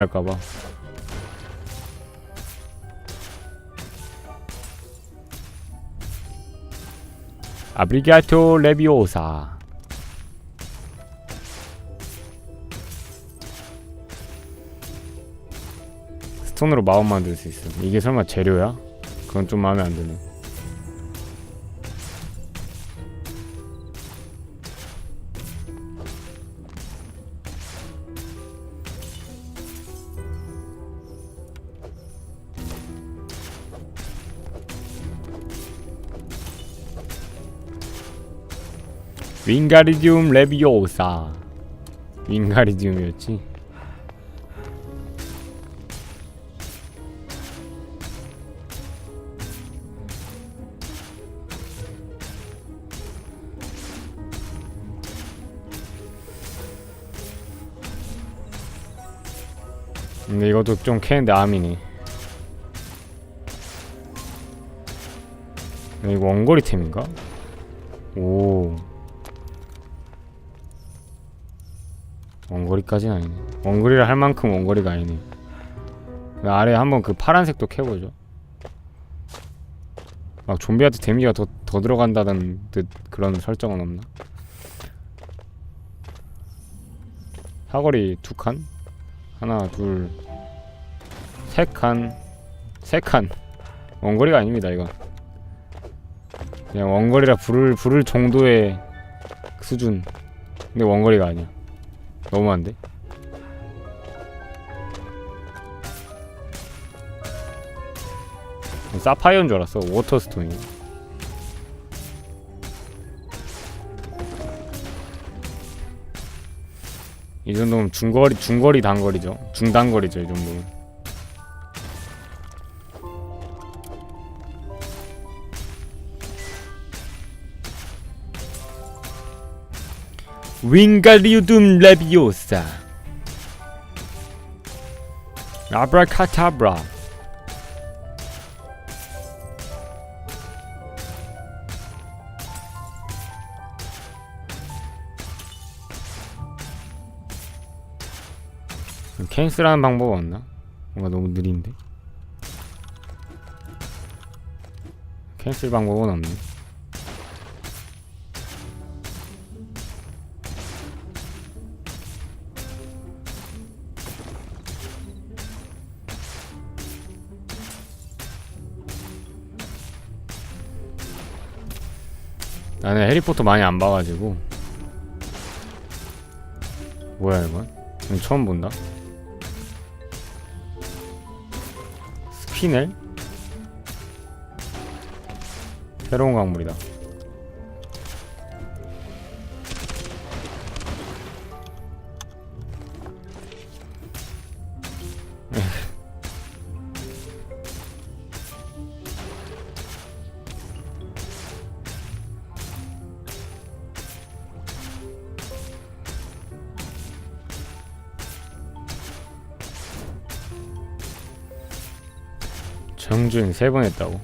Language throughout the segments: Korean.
할까봐. 아브리가토 레비오사. 스톤으로 마법 만들 수 있어 이게 설마 재료야? 그건 좀 마음에 안 드네 윙가리디움 레비오사. 윙가리디움이었지? 근데 이것도 좀 캐는데 암이네. 이거 원거리 템인가? 오 원거리까지는 아니네. 원거리를 할 만큼 원거리가 아니네. 그 아래 한번 그 파란색도 캐보죠. 막 좀비한테 데미지가 더, 더 들어간다는 듯 그런 설정은 없나? 사거리 두 칸? 하나 둘세 칸 세 칸. 원거리가 아닙니다 이건. 그냥 원거리라 부를 부를 정도의 수준. 근데 원거리가 아니야 너무한데? 사파이어인 줄 알았어 워터스톤이. 이 정도면 중거리 중거리 단거리죠. 중단거리죠 이 정도면 윙가리우둠 레비오사 아브라카타브라 캔슬하는 방법 없나? 뭔가 너무 느린데? 캔슬 방법은 없네 나는 해리포터 많이 안 봐가지고 뭐야 이건? 이건 처음 본다 스피넬? 새로운 광물이다 정준 세 번 했다고?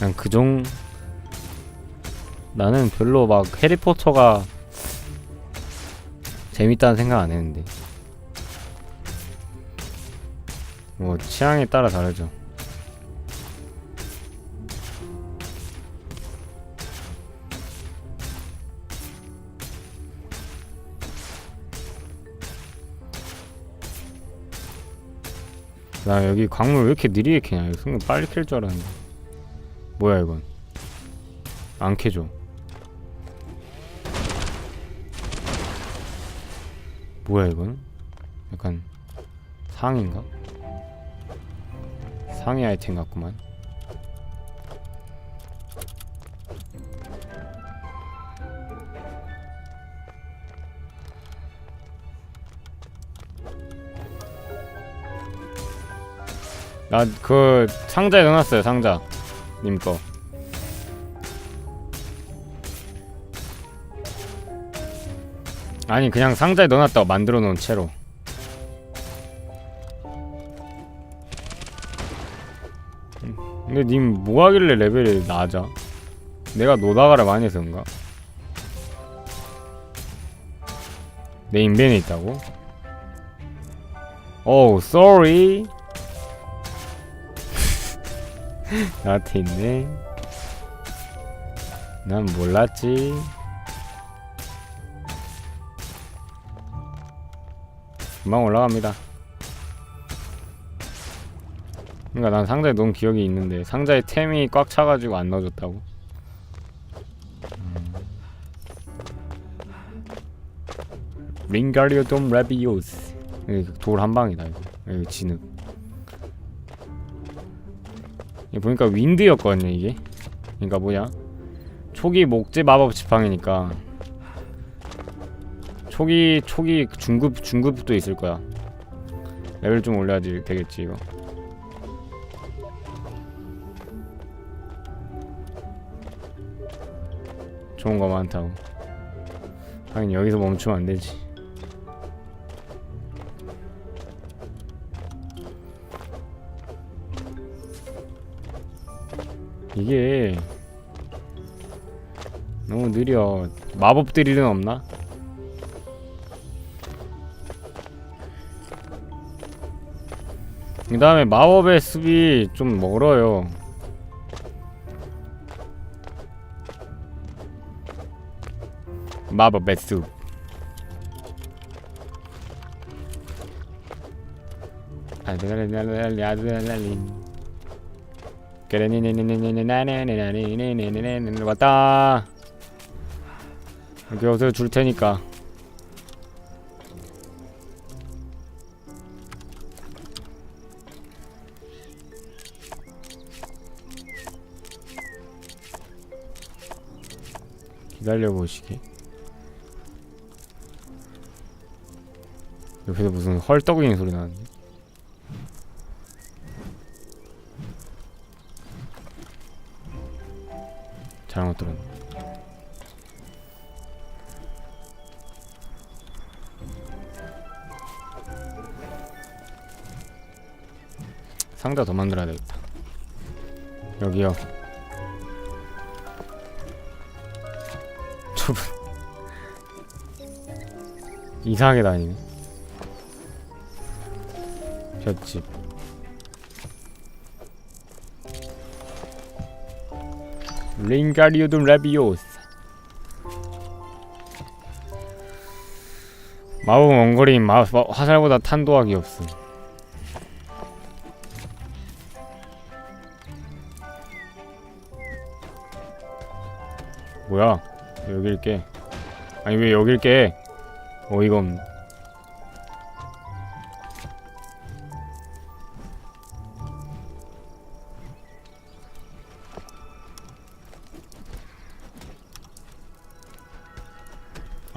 난 그종 나는 별로 막 해리포터가 재밌다는 생각 안 했는데. 뭐 취향에 따라 다르죠 나 여기 광물 왜 이렇게 느리게 캐냐? 이거 순간 빨리 캘 줄 알았는데. 뭐야 이건? 안 캐줘. 뭐야 이건? 약간 상인가? 상위 아이템 같구만 나 그 상자에 넣어놨어요 상자 님 거. 아니 그냥 상자에 넣어놨다가 만들어 놓은 채로. 음, 근데 님 뭐하길래 레벨이 낮아? 내가 노다가를 많이 해서 그런가? 내 인벤에 있다고? 오, oh, sorry. 나한테 있네. 난 몰랐지. 금방 올라갑니다. 그러니까 난 상자에 넣은 기억이 있는데 상자에 템이 꽉 차가지고 안 넣어줬다고. 링가리오돔 레비오스 돌 한 방이다 이거 여기 진흙 이거 보니까 윈드였거든요 이게. 그러니까 뭐냐. 초기 목재 마법 지팡이니까. 초기 초기 중급 중급도 있을 거야. 레벨 좀 올려야지 되겠지 이거. 좋은 거 많다고. 하긴 여기서 멈추면 안 되지 이게 너무 느려. 마법 드릴은 없나? 그 다음에 마법의 숲이 좀 멀어요. 마법의 숲. 그레니 왔다 여기 어서 줄 테니까 기다려 보시게 옆에서 무슨 헐떡이는 소리 나는데 잘못 들었네. 상자 더 만들어야 되겠다. 여기요. 좁은 이상하게 다니네. 볏집 링가리오둠 라비오스 마법 원거리인 마, 마, 화살보다 탄도학이 없음. 뭐야? 여길 게. 아니 왜 여길 게? 어이가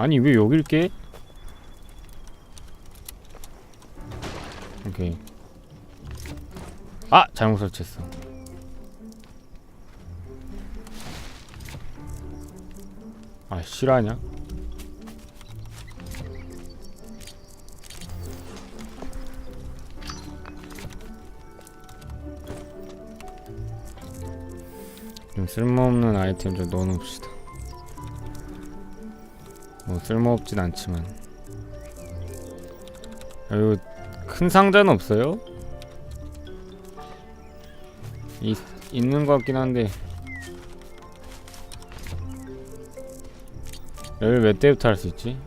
아니 왜 여길 깨? 오케이 아! 잘못 설치했어 아 실화냐? 좀 쓸모없는 아이템 좀 넣어놓읍시다 뭐 쓸모없진 않지만 여기 큰 상자는 없어요? 있, 있는 것 같긴 한데 여기 몇 대부터 할 수 있지?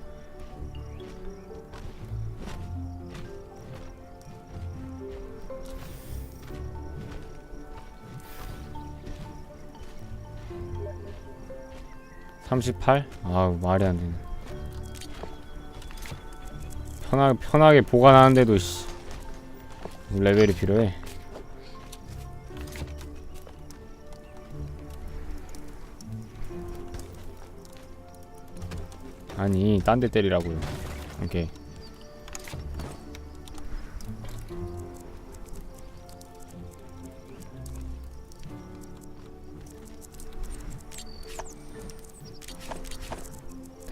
삼십팔? 아우 말이 안 되네. 편하게 편하게 보관하는데도 씨 레벨이 필요해. 아니 딴 데 때리라고요. 오케이.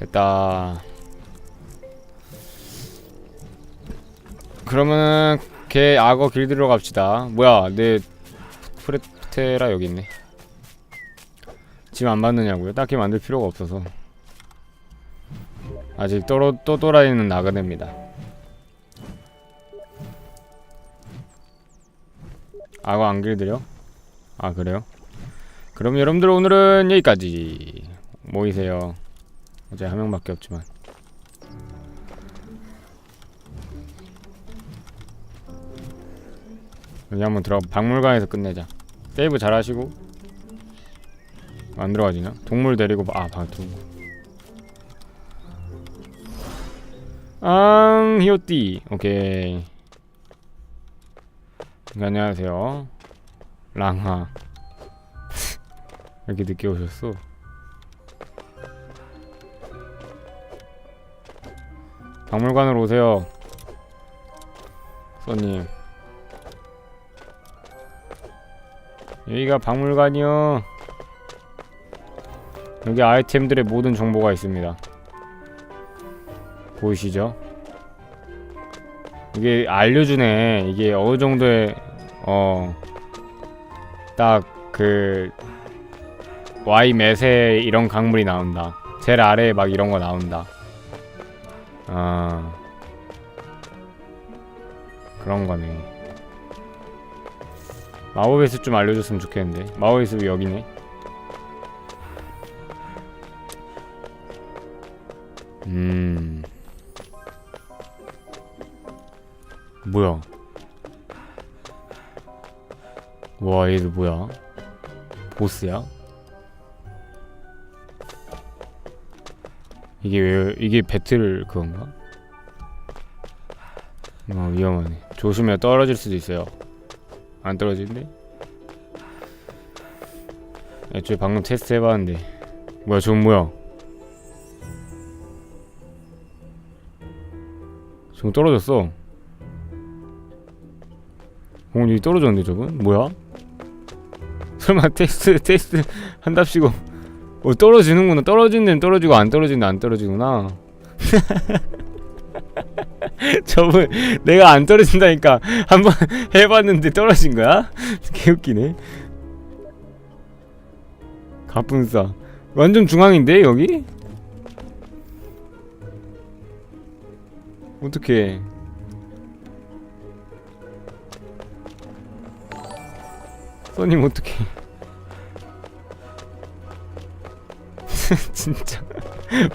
됐다. 그러면은 걔 악어 길들여 갑시다. 뭐야, 내 프레테라 여기 있네. 짐안 받느냐고요? 딱히 만들 필요가 없어서. 아직 또또 또라이는 나그네입니다 악어 안 길들여? 아 그래요? 그럼 여러분들 오늘은 여기까지 모이세요 어제 한 명밖에 없지만 여기 한번 들어가 박물관에서 끝내자. 세이브 잘 하시고. 안 들어가지냐? 동물 데리고 봐- 아 바둑 앙 히오띠. 오케이. 네, 안녕하세요. 랑하. 이렇게 늦게 오셨어? 박물관으로 오세요. 손님 여기가 박물관이요. 여기 아이템들의 모든 정보가 있습니다. 보이시죠? 이게 알려주네. 이게 어느 정도의 어 딱 그 Y 매세 이런 강물이 나온다. 제일 아래에 막 이런 거 나온다. 아. 그런 거네 마법의 숲 좀 알려줬으면 좋겠는데. 마법의 숲이 여기네. 음. 뭐야? 와 얘도 뭐야? 보스야? 이게 왜 이게 배틀 그건가? 어 위험하네. 조심해 떨어질 수도 있어요 안 떨어지는데? 애초에 방금 테스트 해봤는데 뭐야 저건 뭐야 저건 떨어졌어 어 여기 떨어졌는데 저건? 뭐야? 설마 테스트 테스트 한답시고 어 떨어지는구나 떨어지는 데는 떨어지고 안 떨어지는 데는 안 떨어지구나 저분 내가 안 떨어진다니까 한번 해봤는데 떨어진 거야? 개웃기네. 가뿐싸. 완전 중앙인데 여기? 어떡해. 써님 어떡해. 진짜.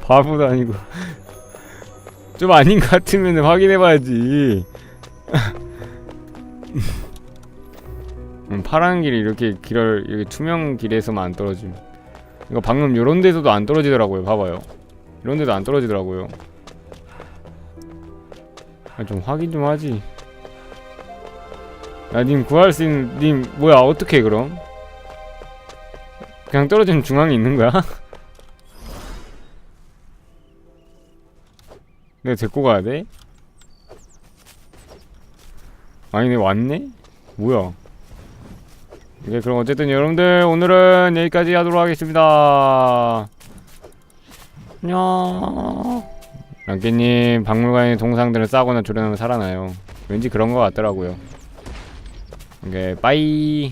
바보도 아니고 좀 아닌 것 같으면 확인해봐야지. 음, 파란 길이 이렇게 길을 이렇게 투명 길에서만 안 떨어짐. 이거 방금 요런 데서도 안 떨어지더라고요 봐봐요. 이런 데도 안 떨어지더라고요. 아, 좀 확인 좀 하지. 야님 구할 수 있는 님 뭐야 어떻게 그럼? 그냥 떨어지는 중앙에 있는 거야? 내가 데리고 가야 돼? 아니, 내 왔네? 뭐야? 네, 그럼 어쨌든 여러분들 오늘은 여기까지 하도록 하겠습니다. 안녕. 랑깨님, 박물관의 동상들을 싸거나 조련하면 살아나요. 왠지 그런 것 같더라고요. 오케이, 빠이.